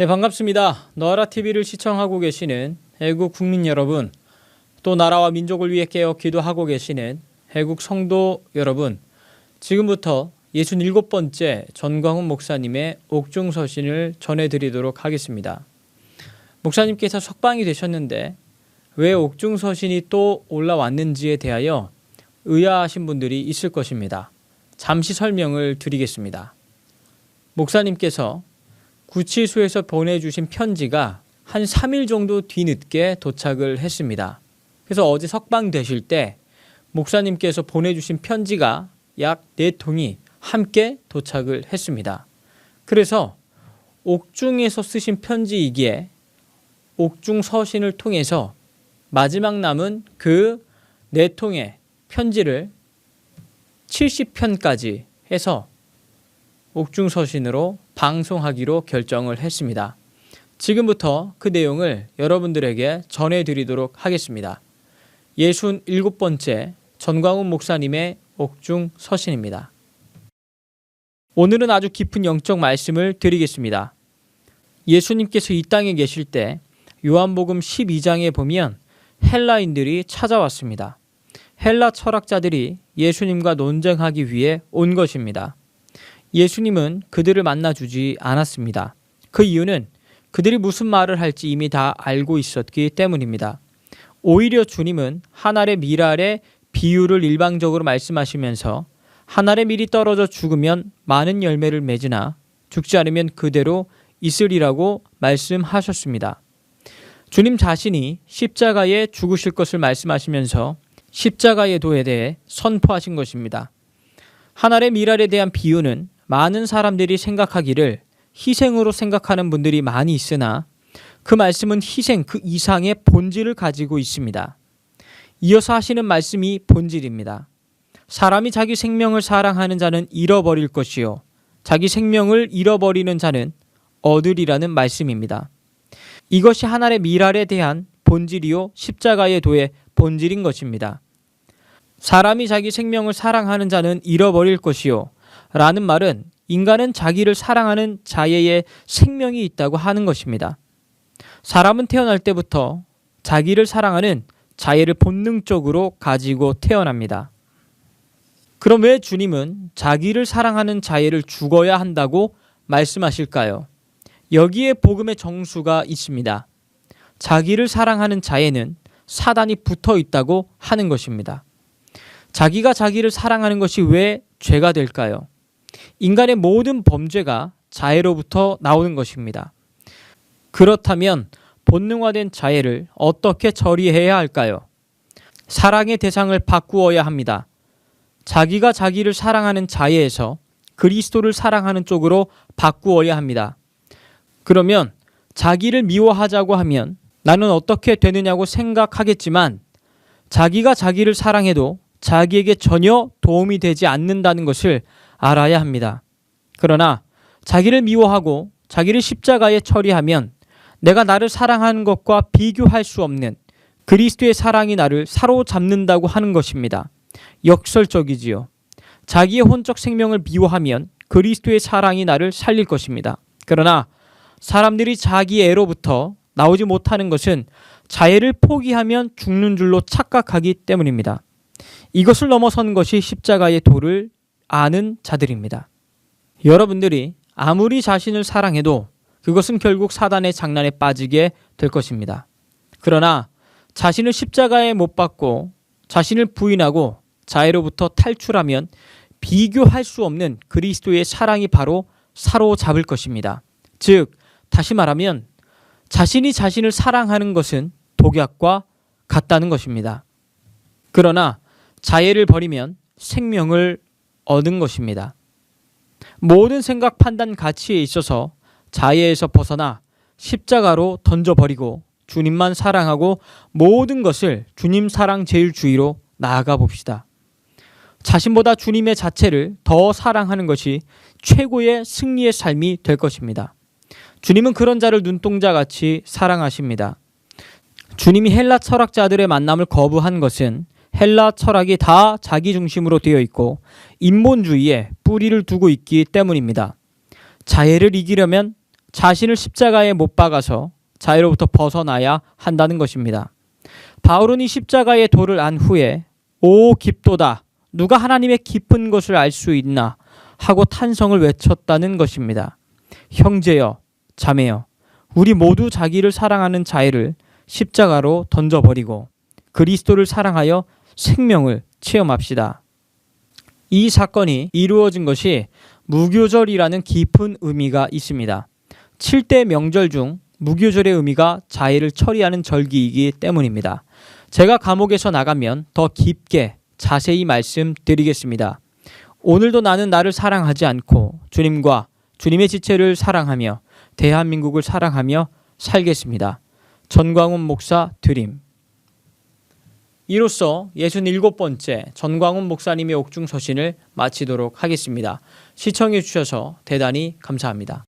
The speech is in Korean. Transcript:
네, 반갑습니다. 너라 TV를 시청하고 계시는 애국 국민 여러분, 또 나라와 민족을 위해 깨어 기도하고 계시는 애국 성도 여러분, 지금부터 67번째 전광훈 목사님의 옥중 서신을 전해드리도록 하겠습니다. 목사님께서 석방이 되셨는데 왜 옥중 서신이 또 올라왔는지에 대하여 의아하신 분들이 있을 것입니다. 잠시 설명을 드리겠습니다. 목사님께서 구치소에서 보내주신 편지가 한 3일 정도 뒤늦게 도착을 했습니다. 그래서 어제 석방되실 때 목사님께서 보내주신 편지가 약 4통이 함께 도착을 했습니다. 그래서 옥중에서 쓰신 편지이기에 옥중 서신을 통해서 마지막 남은 그 4통의 편지를 70편까지 해서 옥중 서신으로 방송하기로 결정을 했습니다. 지금부터 그 내용을 여러분들에게 전해드리도록 하겠습니다. 67번째 전광훈 목사님의 옥중 서신입니다. 오늘은 아주 깊은 영적 말씀을 드리겠습니다. 예수님께서 이 땅에 계실 때 요한복음 12장에 보면 헬라인들이 찾아왔습니다. 헬라 철학자들이 예수님과 논쟁하기 위해 온 것입니다. 예수님은 그들을 만나주지 않았습니다. 그 이유는 그들이 무슨 말을 할지 이미 다 알고 있었기 때문입니다. 오히려 주님은 한 알의 밀알의 비유를 일방적으로 말씀하시면서 한 알의 밀이 떨어져 죽으면 많은 열매를 맺으나 죽지 않으면 그대로 있으리라고 말씀하셨습니다. 주님 자신이 십자가에 죽으실 것을 말씀하시면서 십자가의 도에 대해 선포하신 것입니다. 한 알의 밀알에 대한 비유는 많은 사람들이 생각하기를 희생으로 생각하는 분들이 많이 있으나 그 말씀은 희생 그 이상의 본질을 가지고 있습니다. 이어서 하시는 말씀이 본질입니다. 사람이 자기 생명을 사랑하는 자는 잃어버릴 것이요. 자기 생명을 잃어버리는 자는 얻으리라는 말씀입니다. 이것이 하나의 미랄에 대한 본질이요. 십자가의 도의 본질인 것입니다. 사람이 자기 생명을 사랑하는 자는 잃어버릴 것이요. 라는 말은 인간은 자기를 사랑하는 자예의 생명이 있다고 하는 것입니다. 사람은 태어날 때부터 자기를 사랑하는 자예를 본능적으로 가지고 태어납니다. 그럼 왜 주님은 자기를 사랑하는 자예를 죽어야 한다고 말씀하실까요? 여기에 복음의 정수가 있습니다. 자기를 사랑하는 자에는 사단이 붙어 있다고 하는 것입니다. 자기가 자기를 사랑하는 것이 왜 죄가 될까요? 인간의 모든 범죄가 자애로부터 나오는 것입니다. 그렇다면 본능화된 자애를 어떻게 처리해야 할까요? 사랑의 대상을 바꾸어야 합니다. 자기가 자기를 사랑하는 자애에서 그리스도를 사랑하는 쪽으로 바꾸어야 합니다. 그러면 자기를 미워하자고 하면 나는 어떻게 되느냐고 생각하겠지만 자기가 자기를 사랑해도 자기에게 전혀 도움이 되지 않는다는 것을 알아야 합니다. 그러나 자기를 미워하고 자기를 십자가에 처리하면 내가 나를 사랑하는 것과 비교할 수 없는 그리스도의 사랑이 나를 사로잡는다고 하는 것입니다. 역설적이지요. 자기의 혼적 생명을 미워하면 그리스도의 사랑이 나를 살릴 것입니다. 그러나 사람들이 자기 애로부터 나오지 못하는 것은 자애를 포기하면 죽는 줄로 착각하기 때문입니다. 이것을 넘어선 것이 십자가의 도를 아는 자들입니다. 여러분들이 아무리 자신을 사랑해도 그것은 결국 사단의 장난에 빠지게 될 것입니다. 그러나 자신을 십자가에 못 박고 자신을 부인하고 자애로부터 탈출하면 비교할 수 없는 그리스도의 사랑이 바로 사로잡을 것입니다. 즉, 다시 말하면 자신이 자신을 사랑하는 것은 독약과 같다는 것입니다. 그러나 자애를 버리면 생명을 얻은 것입니다. 모든 생각, 판단, 가치에 있어서 자애에서 벗어나 십자가로 던져버리고 주님만 사랑하고 모든 것을 주님 사랑 제일주의로 나아가 봅시다. 자신보다 주님의 자체를 더 사랑하는 것이 최고의 승리의 삶이 될 것입니다. 주님은 그런 자를 눈동자 같이 사랑하십니다. 주님이 헬라 철학자들의 만남을 거부한 것은 헬라 철학이 다 자기 중심으로 되어 있고 인본주의에 뿌리를 두고 있기 때문입니다. 자애를 이기려면 자신을 십자가에 못 박아서 자유로부터 벗어나야 한다는 것입니다. 바울은 이 십자가의 도를 안 후에 오 깊도다 누가 하나님의 깊은 것을 알 수 있나 하고 탄성을 외쳤다는 것입니다. 형제여 자매여 우리 모두 자기를 사랑하는 자애를 십자가로 던져버리고 그리스도를 사랑하여 생명을 체험합시다. 이 사건이 이루어진 것이 무교절이라는 깊은 의미가 있습니다. 7대 명절 중 무교절의 의미가 자해를 처리하는 절기이기 때문입니다. 제가 감옥에서 나가면 더 깊게 자세히 말씀드리겠습니다. 오늘도 나는 나를 사랑하지 않고 주님과 주님의 지체를 사랑하며 대한민국을 사랑하며 살겠습니다. 전광훈 목사 드림. 이로써 67번째 전광훈 목사님의 옥중 서신을 마치도록 하겠습니다. 시청해 주셔서 대단히 감사합니다.